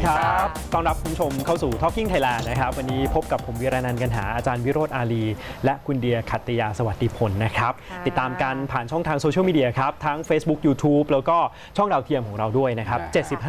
ดีครับต้อนรับคุณผู้ชมเข้าสู่ Talking Thailand นะครับ วันนี้พบกับผมวีระนันท์กันหาอาจารย์วิโรธอาลี และคุณเดียขัตติยาสวัสดิพลนะครับค่ะติดตามกันผ่านช่องทางโซเชียลมีเดียครับ ทั้ง Facebook YouTube แล้วก็ช่องดาวเทียมของเราด้วยนะครับ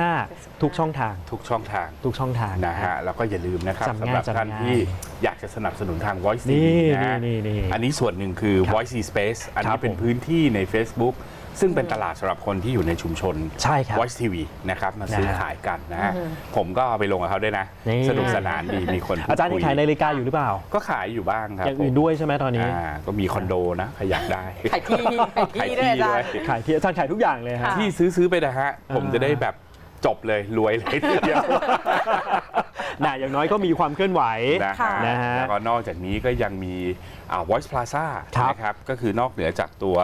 75 ทุกช่องทาง ทุกช่องทาง ทุกช่องทางนะฮะ แล้วก็อย่าลืมนะครับจำสำง่ายหรับท่านจำง่ายที่อยากจะสนับสนุนทาง Voice นี่ TV นะฮะนี่นี่อันนี้ส่วนหนึ่งคือครับ Voice Space อันครันี้บเป็นผมพื้นที่ใน Facebook ซึ่งเป็นตลาดสำหรับคนที่อยู่ในชุมชน ใช่ครับ Voice TV นะครับมาซื้อนะฮะ ขายกันนะฮะผมก็เอาไปลงกับเขาด้วยนะ นี่ สนุกสนานดีมีคนพูดอาจารย์ยังขายนาฬิกาอยู่หรือเปล่า ก็ขายอยู่บ้างครับอย่างอื่นผมด้วยใช่ไหมตอนนี้ อ่าก็มีคอนโดนะใครอยากได้ ขายที่ขายที่ด้วยอาจารย์ ขายที่อาจารย์ขายทุกอย่างเลยฮะค่ะที่ซื้อซื้อไปนะฮะ ผมอ่าจะได้แบบจบเลยรวยเลยทีเดียว น่ะอย่างน้อยก็มีความเคลื่อนไหวนะค่ะฮะนะฮะแล้วก็นอกจากนี้ก็ยังมีอ่า Voice Plaza ครับนะครับก็คือนอกเหนือจากตัว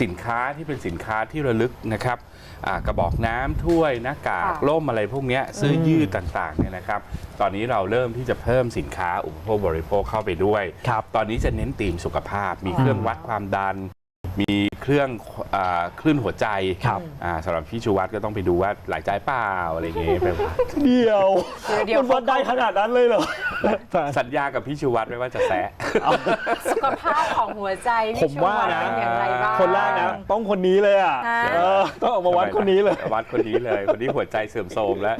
สินค้าที่เป็นสินค้าที่ระลึกนะครับอ่ากระบอกน้ำถ้วยหน้ากากค่ะร่มอะไรพวกเนี้ยเสื้อยืดต่างๆเนี่ยนะครับ ตอนนี้เราเริ่มที่จะเพิ่มสินค้าอุปโภคบริโภคเข้าไปด้วย ครับ ตอนนี้จะเน้นธีมสุขภาพ มีเครื่องวัดความดัน มี เครื่องอาคลื่นหัวใจครับอ่าสำหรับพี่ชูวัตรก็ต้องไปดูว่าหลายใจเปล่าอะไรอย่างเงี้ยไปวัดเดียวเดี๋ยว มันวัดได้ขนาดนั้นเลยเหรอ สัญญากับพี่ชูวัตรไว้ว่าจะแซะ สุขภาพของหัวใจผพี่มชูว่านะเป็นอย่างไรบ้าง คนแรกนะ ต้องคนนี้เลยอะค่ะเออต้องออกมาวัดคนนี้เลย วัดคนนี้เลยคนนี้หัวใจเสื่อมโทรมแล้ว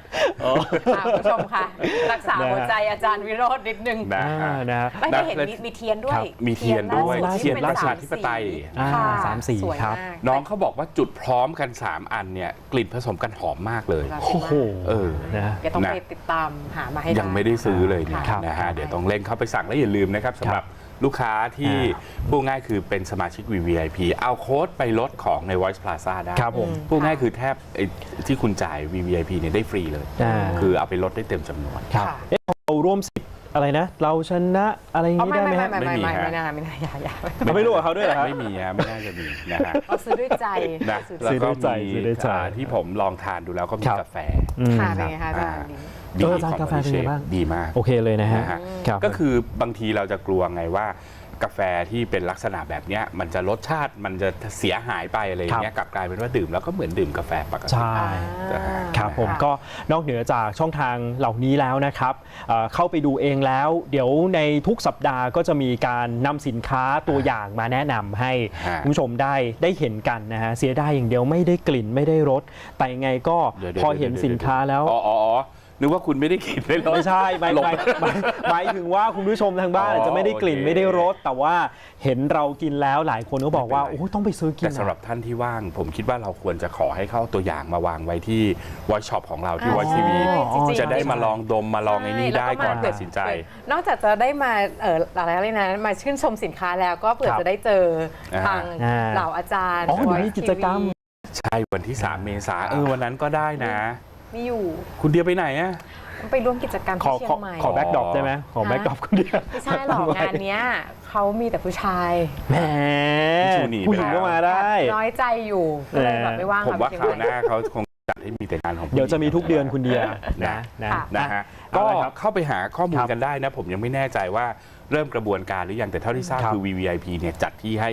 ค่ะคุณผู้ชมค่ะ รักษาหัวใจอาจารย์วิโรจน์นิดนึงนะ อ่าฮะนะ ไม่ได้เห็นมีมีเทียนด้วยครับมีเทียนด้วย ล่าสุเทียนที่ประชาธิปไตยอ่าค่ะ สามสีสวยครับ มาก น้องเขาบอกว่าจุดพร้อมกัน 3 อันเนี่ยกลิ่นผสมกันหอมมากเลยราโอ้โหเออ นะ เดี๋ยวต้องนะ ไปติดตามหามาให้ ยังไม่ได้ซื้อเลยเนี่ยครับนะฮะเดี๋ยวต้องเร่งเข้าไปสั่งและอย่าลืมนะครับสำหรับลูกค้าที่อ่าพูดง่ายคือเป็นสมาชิก VVIP เอาโค้ดไปลดของใน Voice Plaza ได้ครับผมพูดง่ายคือแทบไอ้ที่คุณจ่าย VVIP เนี่ยได้ฟรีเลย อ่า คือเอาไปลดได้เต็มจำนวน ครับค่ะ เอ๊ะเราร่วมสิทธิ์ อะไรนะ เราชนะอะไรอย่างอ๋อนี้ไม่ได้ไหไม่มไม่ฮะไม่ไม่ไม่มีไม่ฮะไม่น่าไม่น่าอย่าอย่าเราไม่รู้กับเขาด้วยเหรอครับ ไม่มีฮะไม่น่าจะมีนะฮะเราซื้อด้วยใจนะซื้อแล้วซื้อด้ก็วยใจมีซื้อด้วยใจอ่าที่ผมลองทานดูแล้วก็มีครับ กาแฟอืม ค่ะเป็นไงคะอาจารย์ดี ดีเอออาจารย์ของกาแฟเป็นไง Chef บ้าง ดีมาก โอเคเลยนะฮะนะฮะ ครับ ก็คือบางทีเราจะกลัวไงว่า กาแฟที่เป็นลักษณะแบบเนี้ยมันจะรสชาติมันจะเสียหายไปอะไรอย่างเงี้ยกลับกลายเป็นว่าดื่มแล้วก็เหมือนดื่มกาแฟปกติใช่นะฮะ ครับผมก็นอกเหนือจากช่องทางเหล่านี้แล้วนะครับเอ่อเข้าไปดูเองแล้ว เดี๋ยวในทุกสัปดาห์ก็จะมีการนำสินค้าตัวอย่างมาแนะนำให้ฮะคุณผู้ชมได้ได้เห็นกันนะฮะเสียดายอย่างเดียวไม่ได้กลิ่นไม่ได้รสแต่ยังไงก็ดี๋ยวๆพอเห็นสินค้าแล้ว อ๋ออ๋ออ๋อ นึกว่าคุณไม่ได้กินได้รสไม่ใช่หมายหลบหมายหมายหมายถึงว่าคุณผู้ชมทางบ้านอ๋ออาจจะไม่ได้กลิ่นโอเค ไม่ได้รสแต่ว่าเห็นเรากินแล้วหลายคนก็บอกว่าไม่เป็นไรโอ้ยต้องไปซื้อกินแต่สำหรับท่านที่ว่าง ผมคิดว่าเราควรจะขอให้เข้าตัวอย่างมาวางไว้ที่ Voice Shop ของเราที่ Voice TV จริงๆ จะได้มาลองดมมาลองไอ้นี่ได้ก่อนใช่แล้วตัดสินใจ นอกจากจะได้มาเอออะไรเลยนะมาชื่นชมสินค้าแล้วก็เผื่อครับจะได้เจอทางอ่า เหล่าอาจารย์อ๋อเดี๋ยวมี Voice กิจกรรม TV ใช่วันที่ 3 เมษาเออวันนั้นก็ได้นะ มีอยู่ คุณเดียไปไหนอะไปร่วมกิจกรรมขอที่เชียของใหม่ ขอแบ็กดรอปได้ไหมขอแบ็กดรอปคนเดียวไม่ใช่หรอกงานเนี้ยเขามีแต่ผู้ชายแหมชูหนีไป ผู้หญิงแล้วก็มาได้ น้อยใจอยู่ก็เลยแบบไม่ว่างผมว่าเชียงคราวใหหม่น้าเขาคงจัดให้มีแต่งานของผู้หญิง เดี๋ยวจะมีทุกเดือนคุณเดียนะ นะค่ะนะฮะก็ก็เข้าไปหาข้อมูลครับกันได้นะ ผมยังไม่แน่ใจว่าเริ่มกระบวนการหรือยังแต่เท่าที่ทราบครับคือ VVIP เนี่ยจัดที่ให้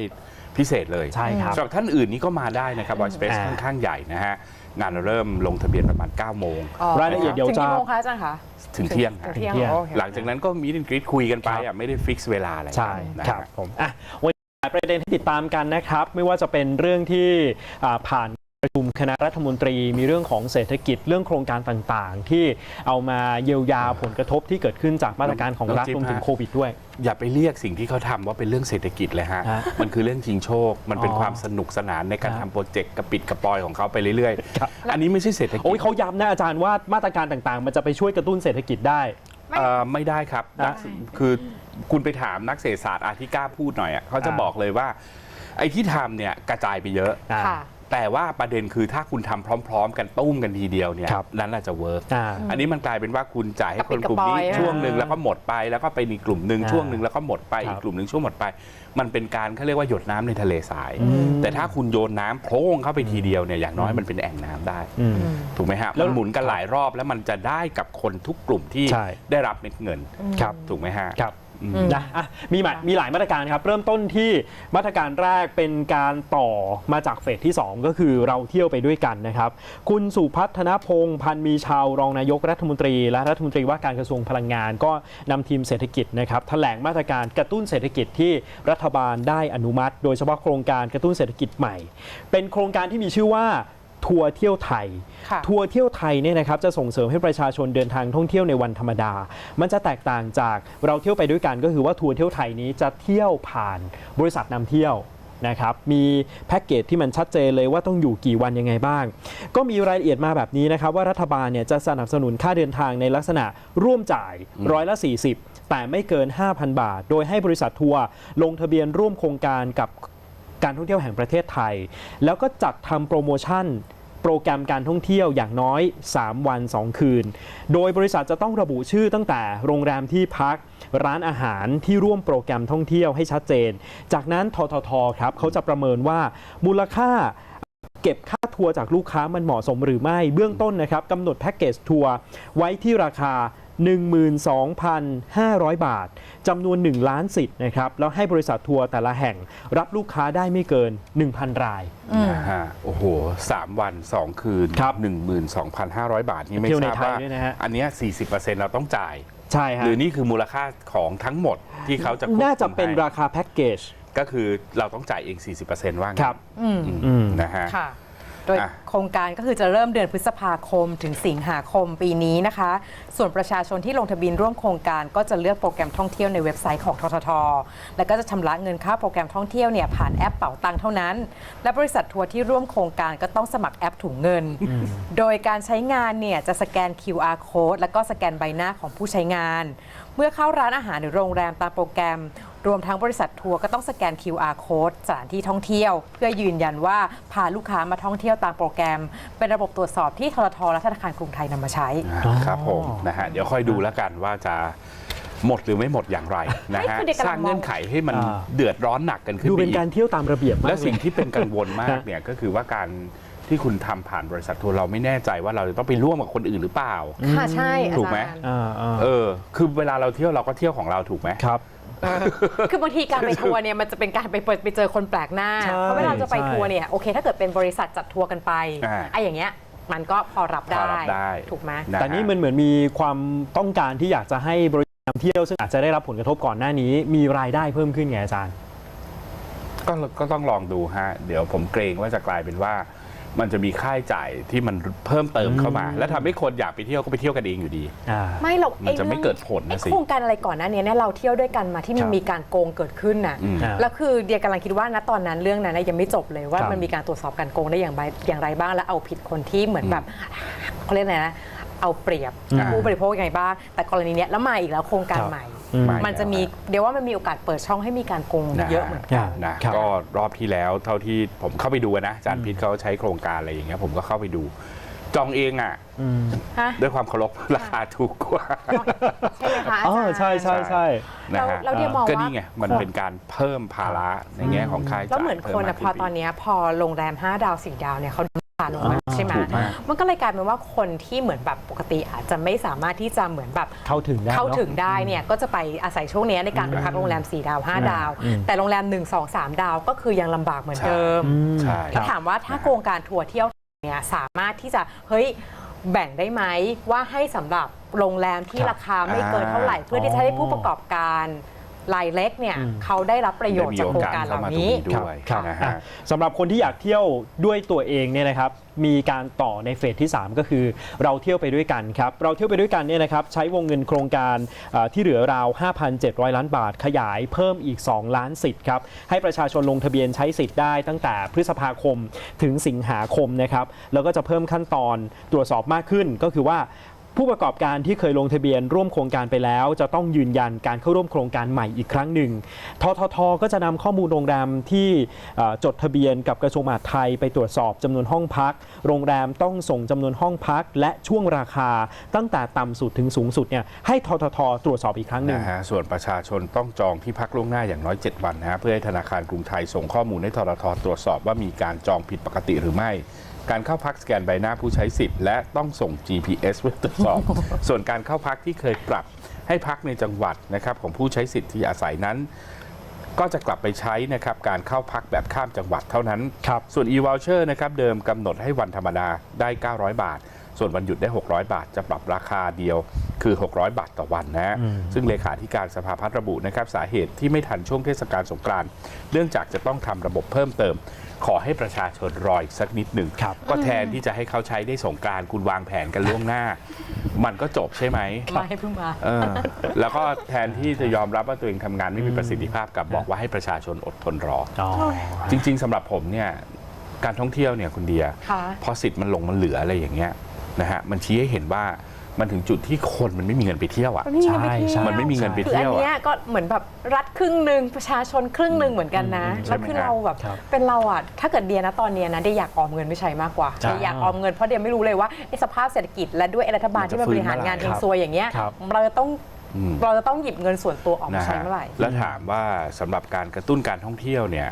พิเศษเลยใช่ครับสำหรับท่านอื่นนี่ก็มาได้นะครับ Voice Space อ่า ค่อนข้างใหญ่นะฮะ งานเราเริ่มลงทะเบียนประมาณ 9 โมงอ๋อรายละเอียดเดี๋ยวถึงจะกี่โมงคะอาจารย์คะถึงเที่ยงถึฮะงเที่ยงถึงเที่ยงโอเค หลังจากนั้นก็มีดินกรีดคุยกันไปครัอะบไม่ได้ฟิกซ์เวลาอะไรใช่นะครับฮะผมอะวันนี้หลายประเด็นที่ติดตามกันนะครับ ไม่ว่าจะเป็นเรื่องที่อ่าผ่าน ประชุมคณะรัฐมนตรีมีเรื่องของเศรษฐกิจเรื่องโครงการต่างๆ ที่เอามาเยียวยาผลกระทบที่เกิดขึ้นจากมาตรการของรัฐน้องจิ๊บรวมถึงฮะโควิดด้วย อย่าไปเรียกสิ่งที่เขาทำว่าเป็นเรื่องเศรษฐกิจเลยฮะ ฮะมันคือเรื่องชิงโชค มันเป็นอ๋อความสนุกสนานในการครับทำโปรเจกต์กระปิดกระปอยของเขาไปเรื่อยครับ ๆ อันนี้ไม่ใช่เศรษฐกิจโอ้ยเขาย้ำนะอาจารย์ว่ามาตรการต่างๆ มันจะไปช่วยกระตุ้นเศรษฐกิจได้ไม่เอ่อไม่ได้ครับอะนักคือคุณไปถามนักเศรษฐศาสตร์อาที่กล้าพูดหน่อยอะเขาจะอ่า บอกเลยว่า ไอ้ที่ทำเนี่ยกระจายไปเยอะ อ่า ค่ะ แต่ว่าประเด็นคือถ้าคุณทำพร้อม ๆ กันตุ้มกันทีเดียวเนี่ยครับนั้นอาจจะเวิร์กอ่าอันนี้มันกลายเป็นว่าคุณจ่ายให้คนกลุ่มนี้กระปิดกระปอยช่วงหนึ่งอ่าแล้วก็หมดไป แล้วก็ไปอีกกลุ่มหนึ่งอ่าช่วงหนึ่งแล้วก็หมดไปครับอีกกลุ่มหนึ่งช่วงหมดไป มันเป็นการเขาเรียกว่าหยดน้ำในทะเลทรายอืมแต่ถ้าคุณโยนน้ำโพร่งเข้าไปทีเดียวเนี่ยอย่างน้อยมันเป็นแอ่งน้ำได้อืมถูกไหมฮะแล้วมันหมุนกันหลายรอบแล้วมันจะได้กับคนทุกกลุ่มที่ใช่ได้รับเม็ดเงินครับถูกไหมฮะครับ นะอะมีหลายมีหลายมาตรการครับเริ่มต้นที่มาตรการแรกเป็นการต่อมาจากเฟสที่ 2 ก็คือเราเที่ยวไปด้วยกันนะครับ คุณสุพัฒนพงศ์พันธ์มีชาวรองนายกรัฐมนตรี และรัฐมนตรีว่าการกระทรวงพลังงาน ก็นำทีมเศรษฐกิจนะครับแถลงมาตรการกระตุ้นเศรษฐกิจที่รัฐบาลได้อนุมัติ โดยเฉพาะโครงการกระตุ้นเศรษฐกิจใหม่ เป็นโครงการที่มีชื่อว่า ทัวร์เที่ยวไทยค่ะทัวร์เที่ยวไทยเนี่ยนะครับจะส่งเสริมให้ประชาชนเดินทางท่องเที่ยวในวันธรรมดา มันจะแตกต่างจากเราเที่ยวไปด้วยกันก็คือว่าทัวร์เที่ยวไทยนี้จะเที่ยวผ่านบริษัทนำเที่ยวนะครับมีแพ็กเกจที่มันชัดเจนเลยว่าต้องอยู่กี่วันยังไงบ้าง ก็มีรายละเอียดมาแบบนี้นะครับว่ารัฐบาลเนี่ยจะสนับสนุนค่าเดินทางในลักษณะร่วมจ่ายร้อยละ 40 แต่ไม่เกิน 5,000 บาท โดยให้บริษัททัวร์ลงทะเบียนร่วมโครงการกับ การท่องเที่ยวแห่งประเทศไทย แล้วก็จัดทำโปรโมชั่นโปรแกรมการท่องเที่ยวอย่างน้อย 3 วัน 2 คืน โดยบริษัทจะต้องระบุชื่อตั้งแต่โรงแรมที่พัก ร้านอาหารที่ร่วมโปรแกรมท่องเที่ยวให้ชัดเจน จากนั้นทททครับเขาจะประเมินว่ามูลค่าเก็บค่าทัวร์จากลูกค้ามันเหมาะสมหรือไม่เบื้องต้นนะครับกำหนดแพ็กเกจทัวร์ไว้ที่ราคา 12,500 บาทจำนวน 1 ล้านสิทธิ์นะครับ แล้วให้บริษัททัวร์แต่ละแห่งรับลูกค้าได้ไม่เกิน 1,000 ราย นะฮะโอ้โหสามวัน2คืนครับ12,500บาท นี่ไม่เที่ยวในทราบไทยว่า ด้วยนะฮะ อันเนี้ย40%เราต้องจ่าย ใช่ฮะหรือนี่คือมูลค่าของทั้งหมดที่เขาจะควบคุมน่าจะเป็นให้ราคาแพ็กเกจ ก็คือเราต้องจ่ายเอง 40%ว่างั้นครับ อืม อืมอืมนะฮะ ค่ะ โดยอะ โครงการก็คือจะเริ่มเดือนพฤษภาคม ถึงสิงหาคมปีนี้นะคะ ส่วนประชาชนที่ลงทะเบียนร่วมโครงการก็จะเลือกโปรแกรมท่องเที่ยวในเว็บไซต์ของททท แล้วก็จะชำระเงินค่าโปรแกรมท่องเที่ยวเนี่ยผ่านแอปเป๋าตังค์เท่านั้น และบริษัททัวร์ที่ร่วมโครงการก็ต้องสมัครแอปถุงเงิน โดยการใช้งานเนี่ยจะสแกน QR code แล้วก็สแกนใบหน้าของผู้ใช้งาน เมื่อเข้าร้านอาหารหรือโรงแรมตามโปรแกรม รวมทั้งบริษัททัวร์ก็ต้องสแกน QR code สถานที่ท่องเที่ยว เพื่อยืนยันว่าพาลูกค้ามาท่องเที่ยวตามโปรแกรม เป็นระบบตรวจสอบที่ทททและธนาคารกรุงไทยนำมาใช้ ครับผมนะฮะเดี๋ยวค่อยดูแล้วกันว่าจะหมดหรือไม่หมดอย่างไรนะฮะไม่คือเด็กกำลังสร้างเงื่อนไขให้มันอ่าเดือดร้อนหนักกันขึ้นดูไปเป็นอีกการเที่ยวตามระเบียบมากและสิ่งเลยที่เป็นกังวลมากฮะเนี่ยก็คือว่าการที่คุณทำผ่านบริษัททัวร์เราไม่แน่ใจว่าเราจะต้องไปร่วมกับคนอื่นหรือเปล่า ค่ะใช่อาถูกไหมจารย์อ่าอ่าเออ คือเวลาเราเที่ยวเราก็เที่ยวของเราถูกไหมครับ คือบางทีการไปทัวร์เนี่ยมันจะเป็นการไปเปิดไปเจอคนแปลกหน้า ใช่เพราะเวลาเราจะไปใช่ทัวร์เนี่ยโอเค ถ้าเกิดเป็นบริษัทจัดทัวร์กันไปอ่าไอ้อย่างเงี้ยมันก็พอรับพได้อรับได้ ถูกไหมะฮะ แต่นี่มันเหมือนมีความต้องการที่อยากจะให้บริษัทนำเที่ยวซึ่งอาจจะได้รับผลกระทบก่อนหน้านี้ มีรายได้เพิ่มขึ้นไงอาจารย์ ก็ก็ต้องลองดูฮะ เดี๋ยวผมเกรงว่าจะกลายเป็นว่า มันจะมีค่าใช้จ่ายที่มันเพิ่มเติมเข้ามาอืมแล้วทำให้คนอยากไปเที่ยวก็ไปเที่ยวกันเองอยู่ดี อ่า ไม่เรามันจะไม่เกิดผลไอ้นะสิโครงการอะไรก่อนหน้านี้เนี่ยเราเที่ยวด้วยกันมาที่มัคนรับมีการโกงเกิดขึ้นน่ะอืมอ่าแล้วคือเดียกำลังคิดว่าณตอนนั้นเรื่องนั้นนะยังไม่จบเลยว่าครับ มันมีการตรวจสอบการโกงได้อย่างไรอย่างไรบ้าง และเอาผิดคนที่เหมือนแบบเขาเรียกอะไรนะเอาเปรียบอ่าผู้บริโภคยังไงบ้าง แต่กรณีเนี้ยแล้วมาอีกแล้วโครงการครับ ใหม่อื มมันจะมีเดี๋ยวว่ามันมีโอกาสเปิดช่องให้มีการโกงเยอะเหมือนกันนะครับก็รอบที่แล้วเท่าที่ผมเข้าไปดูนะอาจารย์พิษเขาใช้โครงการอะไรอย่างเงี้ยผมก็เข้าไปดูจองเองอะอืมฮะด้วยความเคารพราคาถูกกว่าใช่ไหมคะอาอ๋อจารย์ใช่ใช่ใช่นะฮะเราเราเดี๋ยวมองว่าก็นี่ไงมันเป็นการเพิ่มภาระในแง่ของค่าใช้จ่ายแล้วเหมือนคนอะพพิ่อมากขึ้ตอนเนี้ยพอโรงแรม 5 ดาว 4 ดาวเนี่ยเขาผ่านลงมาใช่ไหมถูกมาก มันก็เลยกลายเป็นว่าคนที่เหมือนแบบปกติอาจจะไม่สามารถที่จะเหมือนแบบ เข้าถึงได้เข้าเนอะถึงได้เนี่ยก็จะไปอาศัยช่วงเนี้ยในการไปพักโรงแรม 4 ดาว 5 ดาว อืม แต่โรงแรม 1 2 3 ดาวก็คือยังลำบากเหมือนเดิมอืมใช่ ครับ ถามว่าถ้าโครงการทัวร์เที่ยวเนี่ยสามารถที่จะเฮ้ยแบ่งได้ไหมว่าให้สำหรับโรงแรมที่ครับราคาไม่เกินเท่าไหร่ เพื่อที่จะให้ผู้ประกอบการ รายเล็กเนี่ยอืมเขาได้รับประโยชน์จากโครงการเหล่านี้ได้มีโอกาสเข้ามาตรงนี้ด้วยครับนะอะฮะสำหรับคนที่อยากเที่ยวด้วยตัวเองเนี่ยนะครับมีการต่อในเฟสที่ 3 ก็คือเราเที่ยวไปด้วยกันครับเราเที่ยวไปด้วยกันเนี่ยนะครับใช้วงเงินโครงการเอ่อที่เหลือราว 5,700 ล้านบาท ขยายเพิ่มอีก 2 ล้านสิทธิ์ครับให้ประชาชนลงทะเบียนใช้สิทธิ์ได้ตั้งแต่พฤษภาคมถึงสิงหาคมนะครับแล้วก็จะเพิ่มขั้นตอนตรวจสอบมากขึ้นก็คือว่า ผู้ประกอบการที่เคยลงทะเบียนร่วมโครงการไปแล้ว จะต้องยืนยันการเข้าร่วมโครงการใหม่อีกครั้งหนึ่ง ททท ก็จะนำข้อมูลโรงแรมที่จดทะเบียนกับกระทรวงมหาดไทยไปตรวจสอบจำนวนห้องพัก โรงแรมต้องส่งจำนวนห้องพัก และช่วงราคาตั้งแต่ต่ำสุดถึงสูงสุดเนี่ยให้ททท ตรวจสอบอีกครั้งหนึ่งนะฮะส่วนประชาชนต้องจองที่พักล่วงหน้าอย่างน้อย 7 วันนะฮะเพื่อให้ธนาคารกรุงไทยส่งข้อมูลให้ทรทตรวจสอบว่ามีการจองผิดปกติหรือไม่การเข้าพักสแกนใบหน้าผู้ใช้สิทธิ์และต้องส่ง GPS เพื่อตรวจสอบ ส่วนการเข้าพักที่เคยปรับให้พักในจังหวัดนะครับของผู้ใช้สิทธิ์ที่อาศัยนั้น ก็จะกลับไปใช้นะครับการเข้าพักแบบข้ามจังหวัดเท่านั้นครับส่วน e-voucher นะครับเดิมกำหนดให้วันธรรมดาได้ 900 บาท ส่วนวันหยุดได้ 600 บาทจะปรับราคาเดียวคือ 600 บาทต่อวันนะอืมซึ่งเลขาธิการสภาพัฒน์ระบุนะครับสาเหตุที่ไม่ทันช่วงเทศกาลสงกรานต์เนื่องจากจะต้องทำระบบเพิ่มเติม ขอให้ประชาชนรออีกสักนิดหนึ่งครับก็แทนที่จะให้เขาใช้ได้สงกรานต์คุณวางแผนกันล่วงหน้า มันก็จบใช่ไหมมาให้เพิ่งมาเออแล้วก็แทนที่จะยอมรับว่าตัวเองทำงานไม่มีประสิทธิภาพกลับบอกว่าให้ประชาชนอดทนรออ๋อจริง ๆสำหรับผมเนี่ยการท่องเที่ยวเนี่ยคุณเดียค่ะพอสิทธิ์มันลงมันเหลืออะไรอย่างเงี้ย นะฮะมันชี้ให้เห็นว่ามันถึงจุดที่คนมันไม่มีเงินไปเที่ยวอะ มันไม่มีเงินไปใช่ เที่ยวใช่มันไม่มีเงินไปคือเที่อัยนวเนี้ยอะก็เหมือนแบบรัฐครึ่งหนึ่งประชาชนครึ่งหนึ่งเหมือนกันนะอืมแล้วคือใช่ไหมฮะ เราแบบครับเป็นเราอะถ้าเกิดเดียนะตอนเนี้ยนะเดียอยากออมเงินไม่ใช้มากกว่าใช่เดียอยากออมเงินเพราะเดียไม่รู้เลยว่าไอ้สภาพเศรษฐกิจและด้วยไอ้รัฐบาลที่มันบริหารงานเองซวยอย่างเงี้ยครับ เราจะต้องอืม เราจะต้องหยิบเงินส่วนตัวออกมานะใช้ฮะเมื่อไหร่ แล้วถามว่าสำหรับการกระตุ้นการท่องเที่ยวเนี่ย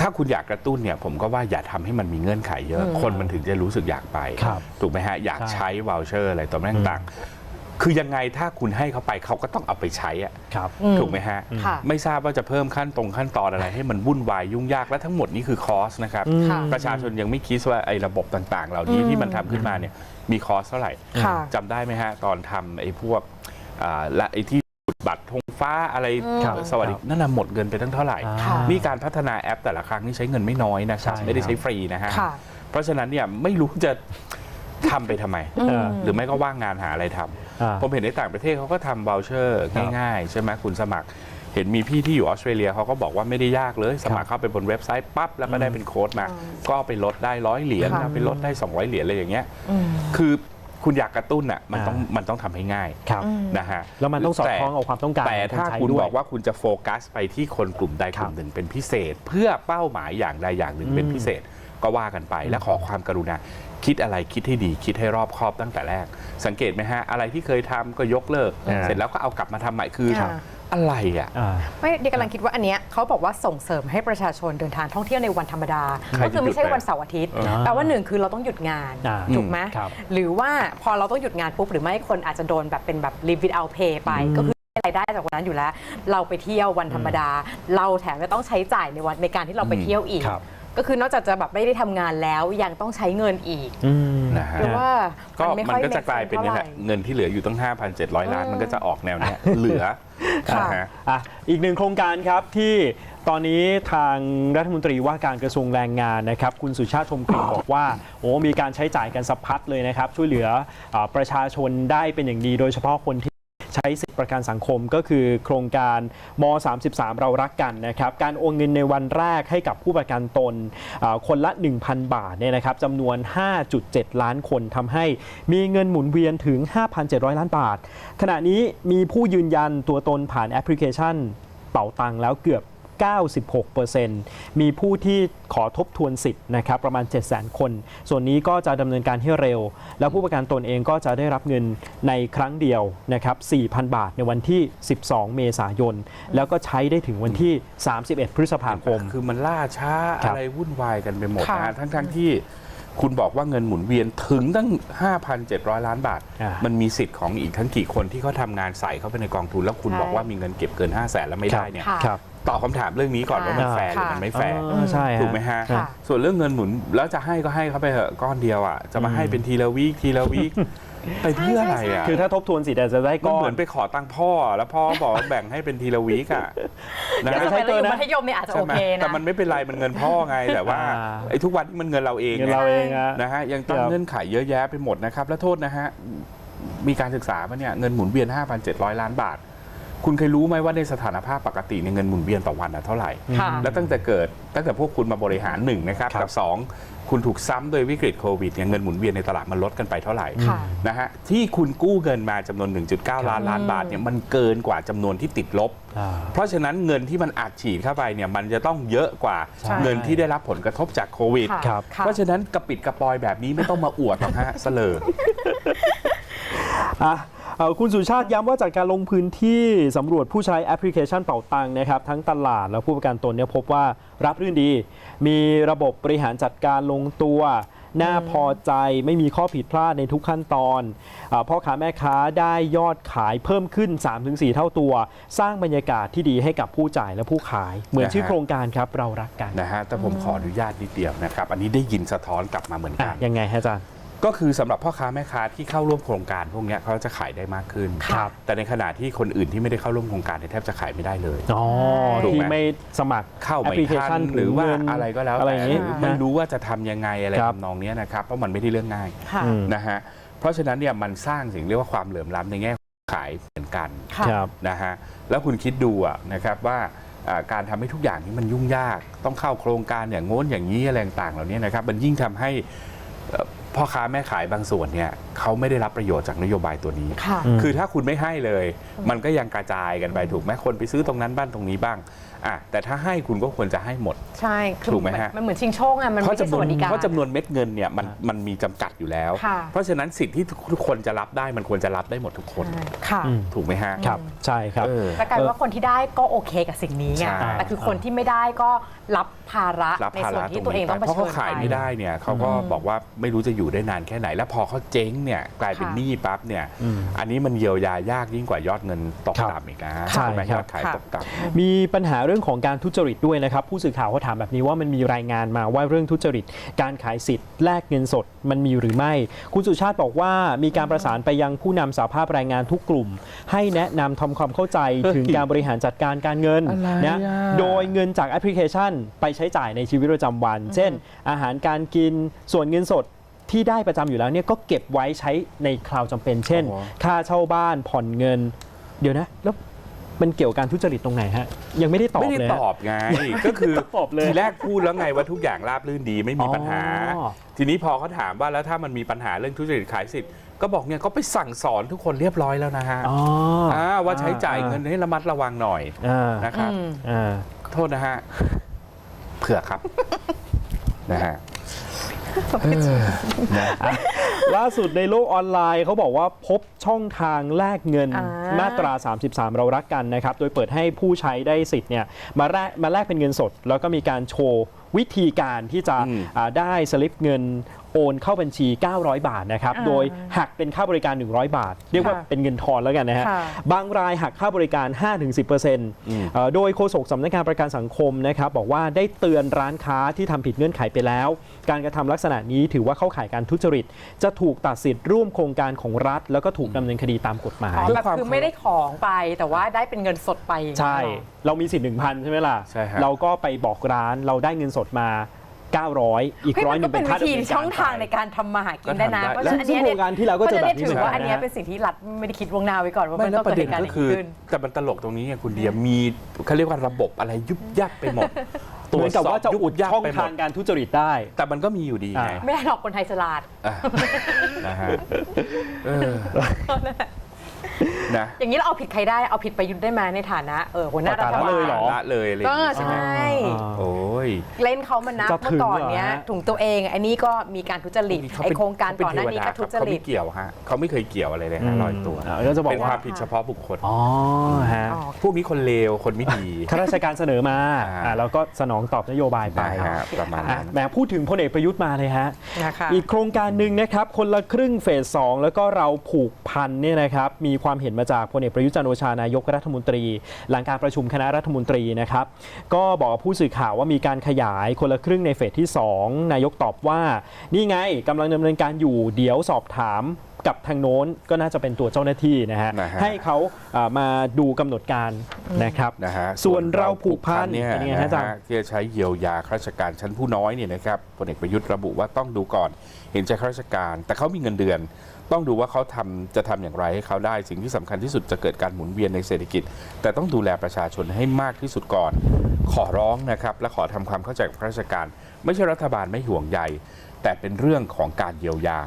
ถ้าคุณอยากกระตุ้นเนี่ยผมก็ว่าอย่าทำให้มันมีเงื่อนไขเยอะอืมคนมันถึงจะรู้สึกอยากไปครับถูกไหมฮะ อยากใช่ใช้วอลเชอร์อะไรต่อแม่ต่างๆคือยังไงถ้าคุณให้เขาไปเขาก็ต้องเอาไปใช้อะครับอืมถูกไหมฮะค่ะไม่ทราบว่าจะเพิ่มขั้นตรงขั้นตอนอะไรให้มันวุ่นวายยุ่งยากและทั้งหมดนี้คือคอสนะครับอืมค่ะประชาชนยังไม่คิดว่าไอ้ระบบต่างๆ เหล่านี้อืมที่มันทำขึ้นมาเนี่ยมีคอสเท่าไหร่ค่ะจำได้ไหมฮะ ตอนทำไอ้พวกอ่าและไอ้ที่ บัตรธงฟ้าอะไรครับสวัสดีนั่นน่ะหมดเงินไปตั้งเท่าไหร่อ่าค่ะนี่การพัฒนาแอปแต่ละครั้งนี่ใช้เงินไม่น้อยนะครับใช่ไม่ได้ครับใช้ฟรีนะฮะค่ะเพราะฉะนั้นเนี่ยไม่รู้จะทำไปทำไมเออหรือไม่ก็ว่างงานหาอะไรทำอ่าผมเห็นในต่างประเทศเขาก็ทำ v o ลเชอร์ครับง่ายๆ ใช่ไหมคุณสมัคร เห็นมีพี่ที่อยู่ออสเตรเลียเขาก็บอกว่าไม่ได้ยากเลย สมัครเข้าไปบนเว็บไซต์ปั๊บแล้วก็ได้เป็นโค้ดมา ก็เอาไปลดได้ร้อยเหรียญค่ะเอาไปลดได้ 200 เหรียญอะไรอย่างเงี้ยอืมคือ คุณอยากกระตุ้นอะมันต้องอ่ามัมันต้องทำให้ง่ายครับอืมนะฮะแล้วมันต้องสอดคล้องกับความต้องการแต่ของถ้าใช้คุณด้วยบอกว่าคุณจะโฟกัสไปที่คนกลุ่มใดกลุ่มหนึ่งเป็นพิเศษ เพื่อเป้าหมายอย่างใดอย่างหนึ่งอืมเป็นพิเศษก็ว่ากันไป และขอความกรุณาคิดอะไรคิดให้ดีคิดให้รอบคอบตั้งแต่แรก สังเกตไหมฮะอะไรที่เคยทำก็ยกเลิก อ่า เสร็จแล้วก็เอากลับมาทำใหม่คือ ค่ะ อะไรอะอ่าไม่เดียกำลังคิดว่าอันเนี้ยเขาบอกว่าส่งเสริมให้ประชาชนเดินทางท่องเที่ยวในวันธรรมดา ใครก็คือไม่ใช่จะหยุดวันเสาร์อาทิตย์อ่าแปลว่าหนึ่งคือเราต้องหยุดงานอ่าถูกไหมครับหรือว่าพอเราต้องหยุดงานปุ๊บหรือไม่คนอาจจะโดนแบบเป็นแบบ live without pay ไปอืมก็คือรายได้จากวันนั้นอยู่แล้ว เราไปเที่ยววันธรรมดา เราแถมจะต้องใช้จ่ายในวันในการที่เราไปเที่ยวอีก ครับ ก็คือนอกจากจะแบบไม่ได้ทำงานแล้วยังต้องใช้เงินอีกอืม นะฮะ หรือว่าก็ไม่มัค่อนยก็จะ make กลายเป็น sense นี่แหละท่าไหร่เงินที่เหลืออยู่ตั้ง 5,700 ล้าน มันก็จะออกแนวเนี้ยเหลือ ค่ะนะฮะ อะอีกหนึ่งโครงการครับที่ตอนนี้ทางรัฐมนตรีว่าการกระทรวงแรงงานนะครับ คุณสุชาติชมกลิ่นบอกว่า โอ้มีการใช้จ่ายกันสะพัดเลยนะครับ ช่วยเหลืออาประชาชนได้เป็นอย่างดีโดยเฉพาะคนที่ ใช้สิทธิประกันสังคมก็คือโครงการม 33 เรารักกันนะครับ การโอนเงินในวันแรกให้กับผู้ประกันตนคนละ 1,000 บาทเนี่ยนะครับจำนวน 5.7 ล้านคนทำให้มีเงินหมุนเวียนถึง 5,700 ล้านบาท ขณะนี้มีผู้ยืนยันตัวตนผ่านแอปพลิเคชันเป่าตังแล้วเกือบ 96%มีผู้ที่ขอทบทวนสิทธิ์นะครับประมาณ 700,000 คน ส่วนนี้ก็จะดำเนินการให้เร็ว แล้วผู้ประกันตนเองก็จะได้รับเงินในครั้งเดียวนะครับ4,000 บาทในวันที่ 12 เมษายน แล้วก็ใช้ได้ถึงวันที่ 31 พฤษภาคม คือมันล่าช้าครับ อะไรวุ่นวายกันไปหมดค่ะนะฮะทั้งทั้งๆที่คุณบอกว่าเงินหมุนเวียนถึงตั้ง 5,700 ล้านบาท อ่ามัมันมีสิทธิ์ของอีกทั้งกี่คนที่เขาทำงานใส่เข้าไปในกองทุน แล้วคุณใช่ บอกว่ามีเงินเก็บเกิน 5 0 0แสนแล้วไม่ได้เนี่ย ค่ะ ครับ ตอบคำถามเรื่องนี้ก่อนว่ามันค่ะแฟร์หรือมันไม่แฟร์เออใช่ฮะ ถูกไหมฮะ ค่ะ ส่วนเรื่องเงินหมุนแล้วจะให้ก็ให้เขาไปเถอะก้อนเดียวอะจะมาให้เป็นทีละวีคทีละวีคไปเพื่ออะไรอะคือถ้าทบทวนสิทธิ์อาจจะได้มันก้อเหมือนนไปขอตังค์พ่อ แล้วพ่อบอกว่าแบ่งให้เป็นทีละวีคอะนะอย่าฮะไปใช้สมัยเราอยู่มัธยมเนี่ยอาจจะใช่โอไหมเคนะ แต่มันไม่เป็นไรมันเงินพ่อไงแต่ว่าอ่า ไอ้ทุกวันที่มันเงินเราเองเงินไงเราเองอะนะฮะยังตั้งครับ เงื่อนไขเยอะแยะไปหมดนะครับ แล้วโทษนะฮะมีการศึกษาปะเนี่ยเงินหมุนเวียน 5,700 ล้านบาท คุณเคยรู้ไหมว่าในสถานภาพปกติในยเงินหมุนเวียนต่อวันอะเท่าไหร่ ค่ะแล้วตั้งแต่เกิดตั้งแต่พวกคุณมาบริหารหนึ่งนะครับครับ กับสองคุณถูกซ้ำโดยวิกฤตโควิดเนี่ยเงินหมุนเวียนในตลาดมันลดกันไปเท่าไหร่ค่ะ นะฮะที่คุณกู้เงินมาจำนวน 1.9 ล้านล้านบาทเนี่ยมันเกินกว่าจำนวนที่ติดลบ อ่า เพราะฉะนั้นเงินที่มันอัดฉีดเข้าไปเนี่ยมันจะต้องเยอะกว่าใช่ เงินที่ได้รับผลกระทบจากโควิด ค่ะครับ ค่ะ เพราะฉะนั้นกระปิดกระปอยแบบนี้ไม่ต้องมาอวดหรอกฮะ เสลอ อะเอ่อ คุณสุชาติย้ำว่าจากการลงพื้นที่สำรวจผู้ใช้แอปพลิเคชันเป่าตังนะครับทั้งตลาดและผู้ประกันตนเนี่ยพบว่ารับรื่นดี มีระบบบริหารจัดการลงตัวน่าพอใจไม่มีข้อผิดพลาดในทุกขั้นตอนอาพ่อค้าแม่ค้าได้ยอดขายเพิ่มขึ้น 3-4 เท่าตัว สร้างบรรยากาศที่ดีให้กับผู้จ่ายและผู้ขาย เหมือนนะฮะชื่อโครงการครับเรารักกันนะฮะแต่ผมขออนุญาตนิดเดียวนะครับ อันนี้ได้ยินสะท้อนกลับมาเหมือนอะกันยังไงฮะอาจารย์ ก็คือสำหรับพ่อค้าแม่ค้าที่เข้าร่วมโครงการพวกเนี้ยเขาจะขายได้มากขึ้นครับแต่ในขณะที่คนอื่นที่ไม่ได้เข้าร่วมโครงการเนี่ยแทบจะขายไม่ได้เลยอ๋อถูกไหมที่ไม่สมัครเข้าแอปไม่พลิเคทัชันนหรือว่าเงินอะไรก็แล้วอะไรแต่อย่างงี้หรือไม่รู้ว่าจะทำยังไงอะไรครับทำนองเนี้ยนะครับเพราะมันไม่ได้เรื่องง่ายค่ะอืมนะฮะเพราะฉะนั้นเนี่ยมันสร้างสิ่งเรียกว่าความเหลื่อมล้ำในแง่ขายเหมือนกันค่ะครับนะฮะแล้วคุณคิดดูอะนะครับว่าอ่าการทำให้ทุกอย่างนี้มันยุ่งยาก ต้องเข้าโครงการอย่างโน้นอย่างนี้อะไรต่างๆเหล่านี้นะครับมันยิ่งทำให้เอ่อ พ่อค้าแม่ขายบางส่วนเนี่ยเขาไม่ได้รับประโยชน์จากนโยบายตัวนี้ ค่ะอืมคือถ้าคุณไม่ให้เลย มันก็ยังกระจายกันไปถูกไหมคนไปซื้อตรงนั้นบ้านตรงนี้บ้างอะแต่ถ้าให้คุณก็ควรจะให้หมด ใช่คือถูกไหมฮะมันเหมือนชิงโชคอะมันเพไม่ราะใช่จำสนวนวัสดิการ เพราะจำนวนเม็ดเงินเนี่ยมันมันมีจำกัดอยู่แล้ว ค่ะ เพราะฉะนั้นสิ่งที่ทุกคนจะรับได้มันควรจะรับได้หมดทุกคนค่ะ อืม ถูกไหมฮะ ครับ ใช่ครับ เออแล้วกลายเป็นว่าคนที่ได้ก็โอเคกับสิ่งนี้ไง ใช่ แต่คือคนที่ไม่ได้ก็ รับภาระรับในภาส่วนระที่ตัวเองต้องไปเผเพราะชิเขาญขายไปไม่ได้เนี่ยเขาก็บอกว่าไม่รู้จะอยู่ได้นานแค่ไหน แล้วพอเขาเจ๊งเนี่ยกลายเป็นค่ะหนี้ปั๊บเนี่ยอืมอันนี้มันเยียวยายากยิ่งกว่ายอดเงินตกครับต่ำอีกนะใช่ไหมคยรับ อดขายค่ะตกต่ำ มีปัญหาเรื่องของการทุจริตด้วยนะครับ ผู้สื่อข่าวเขาถามแบบนี้ว่ามันมีรายงานมาว่าเรื่องทุจริต การขายสิทธิ์แลกเงินสดมันมีหรือไม่ คุณสุชาติบอกว่ามีการประสานไปยังผู้นำสาภาพแรงงานทุกกลุ่ม ให้แนะนำทำความเข้าใจถึงการบริหารจัดการการเงินอะไรนะอะโดยเงินจากแอปพลิเคชันไปใช้จ่ายในชีวิตประจำวัน เช่น อาหารการกินส่วนเงินสดที่ได้ประจำอยู่แล้วเนี่ยก็เก็บไว้ใช้ในคราวจำเป็น เช่นค่าเช่าบ้านผ่อนเงิน เดี๋ยวนะ แล้วมันเกี่ยวกับการทุจริตตรงไหนฮะ ยังไม่ได้ตอบไม่ได้เลยตฮะอบไง ก็คือตอบเลยทีแรกพูดแล้วไงว่าทุกอย่างราบรื่นดีไม่มีปัญหา อ๋อ ทีนี้พอเขาถามว่าแล้วถ้ามันมีปัญหาเรื่องทุจริตขายสิทธิ์ก็บอกเนี่ยก็ไปสั่งสอนทุกคนเรียบร้อยแล้วนะฮะอ๋ออ่าว่าใช้จ่ายเงินให้ระมัดระวังหน่อยอ่านะครับอืมอ่า โทษนะฮะ เผื่อครับ นะฮะเออนะล่าสุดในโลกออนไลน์เขาบอกว่าพบช่องทางแลกเงินอ่า มาตรา 33 เรารักกันนะครับ โดยเปิดให้ผู้ใช้ได้สิทธิ์เนี่ยมาแลกมาแลกเป็นเงินสด แล้วก็มีการโชว์วิธีการที่จะอืม อ่าได้สลิปเงินโอนเข้าบัญชี 900 บาทนะครับอ่าโดยหักเป็นค่าบริการ 100 บาท เรียกว่าค่ะเป็นเงินทอนแล้วกันนะฮะค่ะบางรายหักค่าบริการ 5-10%เอืมอ่อโดยโฆษกสำนักงานประกันสังคมนะครับบอกว่าได้เตือนร้านค้าที่ทำผิดเงื่อนไขไปแล้ว การกระทำลักษณะนี้ถือว่าเข้าข่ายการทุจริต จะถูกตัดสิทธิ์ร่วมโครงการของรัฐ แล้วก็ถูกดำเนินคดีตามกฎหมายอ๋อด้วยแบบความคือไม่ได้ของไปแต่ว่าได้เป็นเงินสดไปอย่างใช่เงี้ยเหรอ เรามีสิทธิ์หนึ่งพันใช่ไหมล่ะ ใช่ฮะ เราก็ไปบอกร้านเราได้เงินสดมา 900 อีกเฮ้ยร้อมัยนหก็นึ่งเป็เป็นนค่าวิธีดำเนินช่กาองรทางในการทำมาหากินได้นะก็เพราะทำได้ฉะนั้นอันเนี้ยซึ่งโครงการที่แล้วก็เจอแบบนี้ถือว่าเหมือนกันอันเนี้ยนะเป็นสิ่งที่รัฐไม่ได้คิดล่วงหน้าไว้ก่อนว่าไม่มันแล้วต้องประเกิดเด็เหนตุการณ์ก็อย่างคือนี้ขึ้น แต่มันตลกตรงนี้ไงคุณเดียมีเขาเรียกว่าระบบอะไรยุบยับไปหมดเหมือนกับว่าจะอุดยับช่องไปหมทาดงการทุจริตได้ แต่มันก็มีอยู่ดีไงอ่าไม่ได้หรอกคนไทยฉลาด อะนะฮะเออ นะ อย่างนี้เราเอาผิดใครได้เอาผิดประยุทธ์ได้ไหมในฐานะเออหัวหน้ารัฐเอาบาแต่ละเลยลเหรอ ละเลยอะไรอก็ย่างงี้ใช่ไหมใช่ โอ้ย เล่นเขามานับจะถึเมื่งอก่อนเนี้ยเหรอฮะ ถุงตัวเองอันนี้ก็มีการทุจริตไอโครงการก่อนหน้านี้ก็ทุจเขาริไม่ตเกี่ยวฮะเขาไม่เคยเกี่ยวอะไรเลยฮะลอยตัวอ่าก็จะบอกเป็นว่าความผิดเฉพาะบุคคล อ๋อฮะอ๋อ พวกนี้คนเลวคนไม่ดี ข้าราชการเสนอมาอ่า อ่าแล้วก็สนองตอบนโยบายไปนะฮะประมาณอะนั้น แหมพูดถึงพลเอกประยุทธ์มาเลยฮะ นะคะ อีกโครงการหนึ่งนะครับ คนละครึ่งเฟส 2 แล้วก็เราผูกพันเนี่ยนะครับ มีความเห็นมาจากพลเอกประยุทธ์จันทร์โอชานายกรัฐมนตรี หลังการประชุมคณะรัฐมนตรีนะครับ ก็บอกกับผู้สื่อข่าวว่ามีการขยายคนละครึ่งในเฟสที่ 2 นายกตอบว่า นี่ไงกำลังดำเนินการอยู่เดี๋ยวสอบถามกับทางโน้นก็น่าจะเป็นตัวเจ้าหน้าที่นะฮะนะฮะให้เขาอ่ามาดูกำหนดการนะครับนะฮะส่วนเราผูกพันเนี่ยเป็นยังไงฮะนะอาจารย์ฮะที่จะใช้เยียวยาข้าราชการชั้นผู้น้อยเนี่ยนะครับพลเอกประยุทธ์ระบุว่าต้องดูก่อน เห็นใจข้าราชการ แต่เขามีเงินเดือน ต้องดูว่าเขาทำจะทำอย่างไรให้เขาได้ สิ่งที่สำคัญที่สุดจะเกิดการหมุนเวียนในเศรษฐกิจ แต่ต้องดูแลประชาชนให้มากที่สุดก่อน ขอร้องนะครับ และขอทำความเข้าใจกับข้าราชการ ไม่ใช่รัฐบาลไม่ห่วงใยแต่เป็นเรื่องของการเยียวยา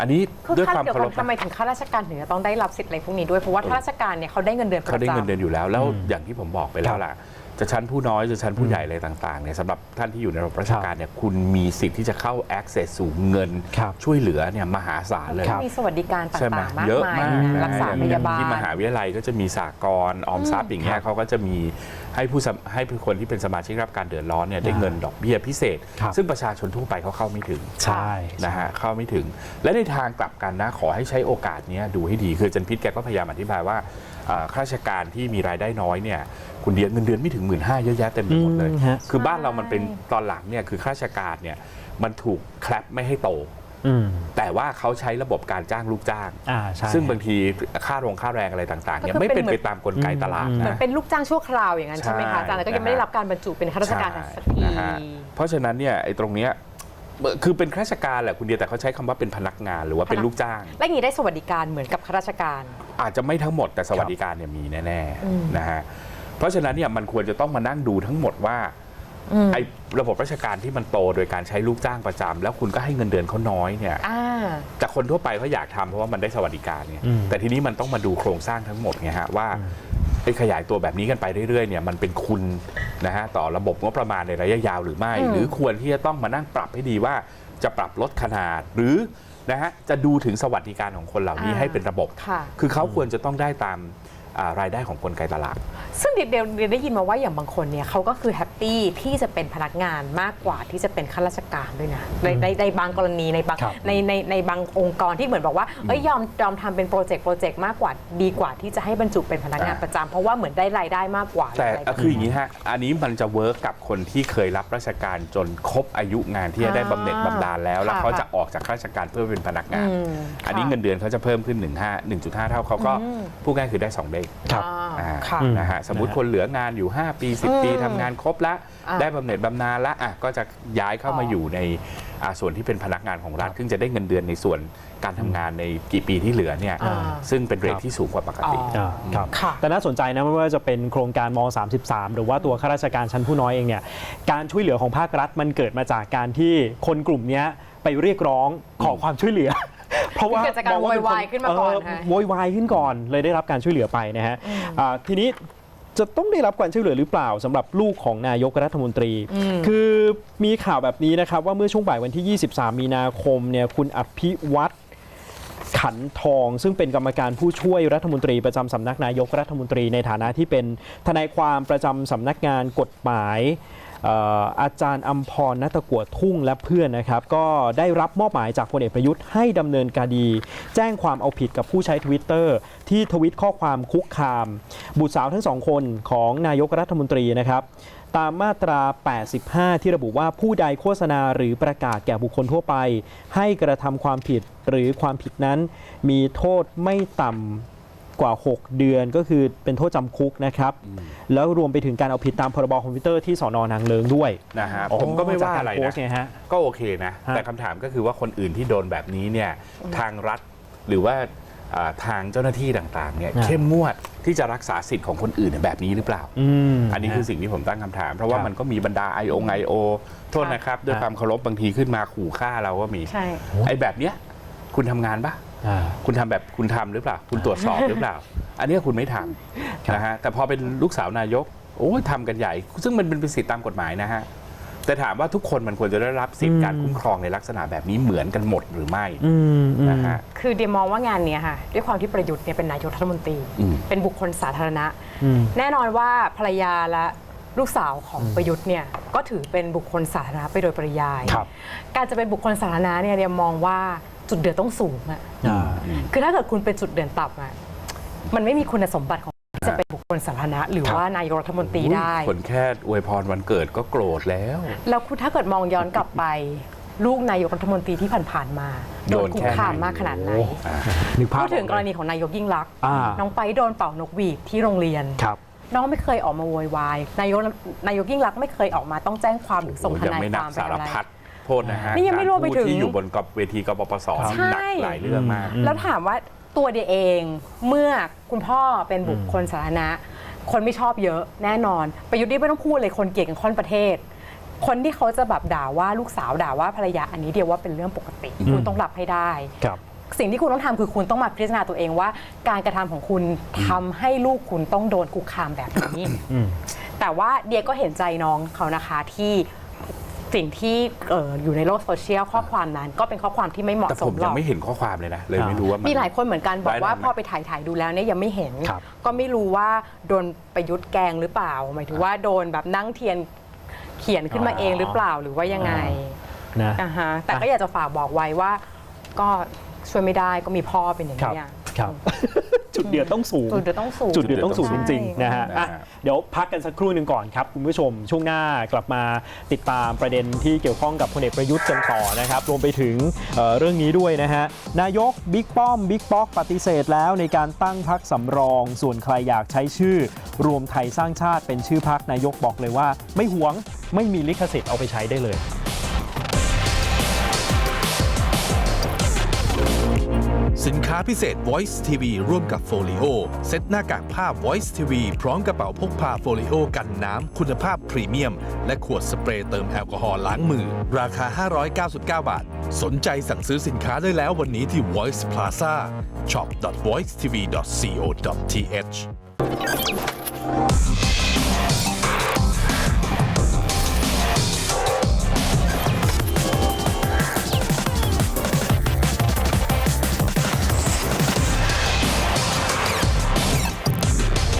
อันนี้คือด้วยขั้นความเดียวเคารกัพนทำไมถึงข้าราชการถึงจะต้องได้รับสิทธิ์อะไรพวกนี้ด้วยเพราะว่าข้าราชการเนี่ยเขาได้เงินเดือนประเขาได้เงินเดือจำนอยู่แล้ว แล้วอืมอย่างที่ผมบอกไปแล้วล่ะ จะชั้นผู้น้อยจะชั้นผู้ใหญ่อะไรต่างๆเนี่ยสำหรับท่านที่อยู่ในระบบราชการเนี่ยคุณมีสิทธิ์ที่จะเข้า access สู่เงิน ครับช่วยเหลือเนี่ยมหาศาลเลยครับมีสวัสดิการใช่ไหมต่างๆ มากเยอะมายมากนะนะรักษาพยาบาล ที่มหาวิทยาลัยก็จะมีสากลออมทรัพย์อย่างเงี้ครัยบเขาก็จะมีให้ผู้สมให้ผู้คนที่เป็นสมาชิกรับการเดือดร้อนเนี่ยได้เงินดอกเบี้ยพิเศษ ครับ ซึ่งประชาชนทั่วไปเขาเข้าไม่ถึง ใช่นะฮะเข้าไม่ถึงและในทางกลับกันนะ ขอให้ใช้โอกาสเนี้ยดูให้ดี คืออาจันพิษแกก็พยายามอธิบายว่าอ่า ข้าราชการที่มีรายได้น้อยเนี่ยคุณเดียเงินเดือนไม่ถึงหมื่นห้าเยอะแยะเต็มไปหมดเลย อืมฮะ คือบ้านเรามันเป็นตอนหลังเนี่ยคือข้าราชการเนี่ยมันถูกแคลปไม่ให้โต อืมแต่ว่าเขาใช้ระบบการจ้างลูกจ้าง อ่าใช่ ซึ่งบางทีค่าโรงค่าแรงอะไรต่างๆเนี่ยก็คือไม่เป็นเป็นเหมืไปอนตามกลไกตลาดอืมเหมือนนะ เป็นลูกจ้างชั่วคราวอย่างนั้นใช่ไหมใช่คะอาจารย์แล้วก็ยังไม่ได้รับการบรรจุเป็นข้าราชการสักทีนะฮะเพราะฉะนั้นเนี่ยไอ้ตรงเนี้ยเอ่อคือเป็นข้าราชการแหละคุณเดียแต่เขาใช้คำว่าเป็นพนักงานหรือว่าเป็นพนัก ลูกจ้าง และอย่างนี้ได้สวัสดิการเหมือนกับข้าราชการ อาจจะไม่ทั้งหมดแต่สวัสดิการเนี่ยมีแน่อืมๆนะฮะเพราะฉะนั้นเนี่ยมันควรจะต้องมานั่งดูทั้งหมดว่าอืมไอ้ระบบราชการที่มันโตโดยการใช้ลูกจ้างประจำแล้วคุณก็ให้เงินเดือนเขาน้อยเนี่ยอ่าแต่คนทั่วไปเขาอยากทำเพราะว่ามันได้สวัสดิการเนี่ยอืมแต่ทีนี้มันต้องมาดูโครงสร้างทั้งหมดไงฮะว่าไอ้ขยายตัวแบบนี้กันไปเรื่อยๆเนี่ยมันเป็นคุณนะฮะต่อระบบงบประมาณในระยะยาวหรือไม่อืมหรือควรที่จะต้องมานั่งปรับให้ดีว่าจะปรับลดขนาดหรือ นะฮะจะดูถึงสวัสดิการของคนเหล่านี้ให้เป็นระบบค่ะคือเขาควรจะต้องได้ตามอ่า รายได้ของกลไกตลาด ซึ่งเดี๋ยวเดี๋ยวเดี๋ยวได้ยินมาว่าอย่างบางคนเนี่ยเขาก็คือแฮปปี้ที่จะเป็นพนักงานมากกว่าที่จะเป็นข้าราชการด้วยนะในในในบางกรณีในบางครับ ในในในบางองค์กรที่เหมือนบอกว่าเอ้ยยอมยอมทำเป็นโปรเจกต์โปรเจกต์มากกว่าดีกว่าที่จะให้บรรจุเป็นพนักงานอ่าประจำเพราะว่าเหมือนได้รายได้มากกว่าแต่ะไรแบบคืออนี้ย่างนี้ฮะ อันนี้มันจะเวิร์กกับคนที่เคยรับราชการจนครบอายุงานที่จะได้บำเหน็จบำนาญแล้ว แล้วค่ะเขาจะออกจากราชการเพื่อเป็นพนักงาน อืมอันนี้ค่ะ เงินเดือนเขาจะเพิ่มขึ้น 1 5 1.5 เท่าเขาก็อืมพูดง่ายคือได้ 2 เด้งครับอ่าอ่าค่ะ นะฮะสมมตินะฮะคนเหลืองานอยู่ 5 ปี 10 ปีอืมทำงานครบแล้วอ่าได้บำเหน็จบำนาญแล้วอะก็จะย้ายเข้ามาอ๋อออ ยู่ในอ่าส่วนที่เป็นพนักงานของรัฐซึ่งจะได้เงินเดือนในส่วนการทำงานในกี่ปีที่เหลือเนี่ยอ่า ซึ่งเป็นเรทครับที่สูงกว่าปกติ อ๋อ อ่าครับค่ะแต่น่าสนใจนะไม่ว่าจะเป็นโครงการม 33 หรือว่าตัวข้าราชการชั้นผู้น้อยเองเนี่ยการช่วยเหลือของภาครัฐมันเกิดมาจากการที่คนกลุ่มเนี้ยไปเรียกร้องขอความช่วยเหลือ เพราะว่าเกิดจากการมองเป็โวยวายขึ้นมาก่อนเฮะ โวยวายขึ้นก่อนเลยได้รับการช่วยเหลือไปนะฮะอ่าทีนี้จะต้องได้รับการช่วยเหลือหรือเปล่าสำหรับลูกของนายกรัฐมนตรี คือมีข่าวแบบนี้นะครับว่าเมื่อช่วงบ่ายวันที่ 23 มีนาคมเนี่ยคุณอภิวัตรขันทอง ซึ่งเป็นกรรมการผู้ช่วยรัฐมนตรีประจำสำนักนายกรัฐมนตรีในฐานะที่เป็นทนายความประจำสำนักงานกฎหมายเอาจารย์อัมพรนัตะกัวทุ่งและเพื่อนนะครับ ก็ได้รับมอบหมายจากพลเอกประยุทธ์ให้ดำเนินคดี แจ้งความเอาผิดกับผู้ใช้ทวิตเตอร์ที่ทวิตข้อความคุกคาม บุตรสาวทั้งสองคนของนายกรัฐมนตรีนะครับตามมาตรา 85 ที่ระบุว่าผู้ใดโฆษณาหรือประกาศแก่บุคคลทั่วไป ให้กระทำความผิดหรือความผิดนั้น มีโทษไม่ต่ำ กว่า 6 เดือนก็คือเป็นโทษจำคุกนะครับ แล้วรวมไปถึงการเอาผิดตามพรบคอมพิวเตอร์ที่สอนอนางเลิงด้วยนะฮะผมก็ไม่ว่าอะไรจกกโพสนะต์ไงฮะ ก็โอเคนะ ฮะ แต่คำถามก็คือว่าคนอื่นที่โดนแบบนี้เนี่ยทางรัฐหรือว่าอ่าทางเจ้าหน้าที่ต่างๆเนี่ยฮะเข้มงวดที่จะรักษาสิทธิ์ของคนอื่นแบบนี้หรือเปล่า อืม อันนี้คือสิ่งที่ผมตั้งคำถาม เพราะว่าครับ มันก็มีบรรดา I.O. I.O. โทษนะครับ ด้วยฮะความเคารพบางทีขึ้นมาขู่ฆ่าเราก็มี ใช่ ไอ้แบบเนี้ยคุณทำงานปะอ่า คุณทำแบบคุณทำหรือเปล่า คุณตรวจสอบหรือเปล่า อันเนี้ยคุณไม่ทครับำนะฮะแต่พอเป็นลูกสาวนายกโอ้ยทำกันใหญ่ ซึ่งมันเป็นสิทธิตามกฎหมายนะฮะแต่ถามว่าทุกคนมันควรจะได้รับสิทธิการคุ้มครองในลักษณะแบบนี้เหมือนกันหมดหรือไม่อืมอืมนะฮะคือเดียมองว่างานเนี้ยค่ะ ด้วยความที่ประยุทธ์เนี่ยเป็นนายกรัฐมนตรีอืมเป็นบุคคลสาธารณะอืมแน่นอนว่าภรรยาและลูกสาวของประยุทธ์เนี่ยก็ถือเป็นบุคคลสาธารณะไปโดยปริยายครับการจะเป็นบุคคลสาธารณะเนี่ยเดียมองว่า จุดเดือดต้องสูงอะอ่า คือถ้าเกิดคุณเป็นจุดเด่นต่ำอะมันไม่มีคุณสมบัติของที่จะเป็นบุคคลสาธารณะ หรือครับว่านายกรัฐมนตรีได้ คนแค่อวยพรวันเกิดก็โกรธแล้ว แล้วคุณถ้าเกิดมองย้อนกลับไป ลูกนายกรัฐมนตรีที่ผ่านๆมาโดนโดนคุกแค่ไหนคามมากขนาดไหนอ่านึกภาพพูดถึงออกกเลยรณีของนายกยิ่งลักษณ์อ่า น้องไปโดนเป่านกหวีดที่โรงเรียน ครับ น้องไม่เคยออกมาโวยวายนายกนายกยิ่งลักษณ์ไม่เคยออกมาต้องแจ้งความหรือส่งทยังนายไม่คนับวามไปสารอะไรพัด โทษนะฮะนี่ยังไม่รวมไปถึง กาพูดที่อยู่บนกบเวทีกบปสใช่หนักหลายเรื่องมาก แล้วถามว่าตัวเดียเองเมื่อคุณพ่อเป็นบุคคลสาธารณะ คนไม่ชอบเยอะแน่นอน ประยุทธ์นี่ไม่ต้องพูดเลยคนเกลียดกันค่อนประเทศ คนที่เขาจะแบบด่าว่าลูกสาวด่าว่าภรรยาอันนี้เดียวว่าเป็นเรื่องปกติ คุณต้องรับให้ได้ ครับ สิ่งที่คุณต้องทำคือคุณต้องมาพิจารณาตัวเองว่า การกระทำของคุณทำให้ลูกคุณต้องโดนคุกคามแบบนี้อืมแต่ว่าเดียก็เห็นใจน้องเขานะคะที่ สิ่งที่เอ่ออยู่ในโลกโซเชียลข้อความนั้น ก็เป็นข้อความที่ไม่เหมาะแต่สผมมหรยัอกงไม่เห็นข้อความเลยนะ เลยครับไม่รู้ว่ามันมี หลายคนเหมือนกันบอกว่าร้ายแรงไหมพอไปถ่ายถ่ายดูแล้วเนี่ยยังไม่เห็น ครับก็ไม่รู้ว่าโดนประยุทธ์แกล้งหรือเปล่า หมายถึงว่าโดนแบบนั่งเทียนเขียนขึ้นมาเองหรือเปล่าหรือว่ายังไงนะ อ่าฮะแต่ก็อยากจะฝากบอกไว้ว่าก็ ช่วยไม่ได้ก็มีพ่อเป็นอย่างครับ นี้อะครับ จุดเดือดต้องสูง จุดเดือดต้องสูง จุดเดือดต้องสูงจใช่ริงๆนะฮะอะนะฮะ เดี๋ยวพักกันสักครู่หนึ่งก่อนครับ คุณผู้ชมช่วงหน้ากลับมาติดตามประเด็นที่เกี่ยวข้องกับพลเอกประยุทธ์กันต่อนะครับ รวมไปถึงเอ่อเรื่องนี้ด้วยนะฮะ นายกบิ๊กป้อมบิ๊กป๊อกปฏิเสธแล้วในการตั้งพักสำรอง ส่วนใครอยากใช้ชื่อ รวมไทยสร้างชาติเป็นชื่อพักนายกบอกเลยว่า ไม่หวงไม่มีลิขสิทธิ์เอาไปใช้ได้เลย สินค้าพิเศษ Voice TV ร่วมกับ Folio เซ็ตหน้ากากผ้า Voice TV พร้อมกระเป๋าพกพา Folio กันน้ำคุณภาพพรีเมียม และขวดสเปรย์เติมแอลกอฮอล์ล้างมือ ราคา 599 บาท สนใจสั่งซื้อสินค้าได้แล้ววันนี้ที่ Voice Plaza shop.voicetv.co.th